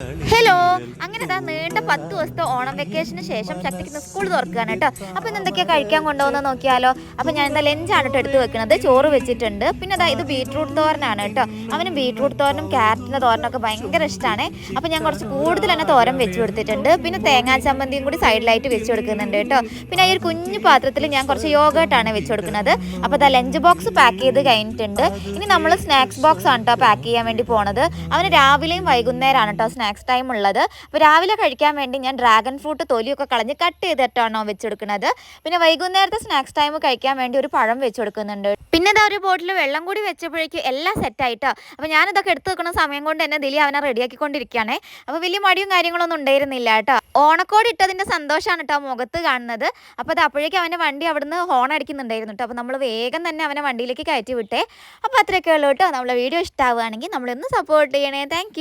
Hello! അങ്ങനെ ഇതാ നീണ്ട പത്ത് ദിവസത്തെ ഓണം വെക്കേഷന് ശേഷം ശക്തിക്ക് സ്കൂൾ തുറക്കുകയാണ് കേട്ടോ. അപ്പൊ ഇന്ന് എന്തൊക്കെയാ കഴിക്കാൻ കൊണ്ടുപോകുന്നത് നോക്കിയാലോ? അപ്പൊ ഞാൻ എന്താ ലഞ്ചാണ് കേട്ടോ എടുത്ത് വെക്കുന്നത് ചോറ് വെച്ചിട്ടുണ്ട്. പിന്നെ അതാ ഇത് ബീട്രൂട്ട് തോരനാണ് കേട്ടോ അവന് ബീട്രൂട്ട് തോരനും ക്യാരറ്റിന്റെ തോരനൊക്കെ ഭയങ്കര ഇഷ്ടമാണ് അപ്പൊ ഞാൻ കുറച്ച് കൂടുതൽ തന്നെ തോരൻ വെച്ച് കൊടുത്തിട്ടുണ്ട്. പിന്നെ തേങ്ങാ ചമ്മന്തിയും കൂടി സൈഡിലായിട്ട് വെച്ച് കൊടുക്കുന്നുണ്ട് കേട്ടോ പിന്നെ ഈ ഒരു കുഞ്ഞു പാത്രത്തിൽ ഞാൻ കുറച്ച് യോഗട്ടാണ് വെച്ച് കൊടുക്കുന്നത്. അപ്പോൾ ഇതാ ലഞ്ച് ബോക്സ് പാക്ക് ചെയ്ത് കഴിഞ്ഞിട്ടുണ്ട്. ഇനി നമ്മൾ സ്നാക്സ് ബോക്സ് ആണ് കേട്ടോ പാക്ക് ചെയ്യാൻ വേണ്ടി പോണത്. അവന് രാവിലെയും വൈകുന്നേരമാണ് കേട്ടോ സ്നാക്സ് ടൈം ഉള്ളത്. അപ്പോൾ രാവിലെ കഴിക്കാൻ വേണ്ടി ഞാൻ ഡ്രാഗൺ ഫ്രൂട്ട് തൊലിയൊക്കെ കളഞ്ഞ് കട്ട് ചെയ്തിട്ടാണോ വെച്ചെടുക്കുന്നത്. പിന്നെ വൈകുന്നേരത്തെ സ്നാക്സ് ടൈം കഴിക്കാൻ വേണ്ടി ഒരു പഴം വെച്ച് കൊടുക്കുന്നുണ്ട് പിന്നെ ഇതാ ഒരു ബോട്ടിൽ വെള്ളം കൂടി വെച്ചപ്പോഴേക്കും എല്ലാം സെറ്റായിട്ടോ അപ്പോൾ ഞാനിതൊക്കെ എടുത്ത് വെക്കുന്ന സമയം കൊണ്ട് തന്നെ ദിലി അവനെ റെഡിയാക്കിക്കൊണ്ടിരിക്കുകയാണേ അപ്പോൾ വലിയ മടിയും കാര്യങ്ങളൊന്നും ഉണ്ടായിരുന്നില്ല കേട്ടോ. ഓണക്കോട് ഇട്ടതിന്റെ സന്തോഷമാണ് കേട്ടോ മുഖത്ത് കാണുന്നത്. അപ്പോൾ അത് അപ്പോഴേക്കും അവന്റെ വണ്ടി അവിടുന്ന് ഹോൺ അടിക്കുന്നുണ്ടായിരുന്നു കേട്ടോ. അപ്പോൾ നമ്മൾ വേഗം തന്നെ അവനെ വണ്ടിയിലേക്ക് കയറ്റി വിട്ടേ. അപ്പോൾ അത്രയൊക്കെ ഉള്ളൂ കേട്ടോ. നമ്മളെ വീഡിയോ ഇഷ്ടമാവുകയാണെങ്കിൽ നമ്മളൊന്ന് സപ്പോർട്ട് ചെയ്യണേ. താങ്ക്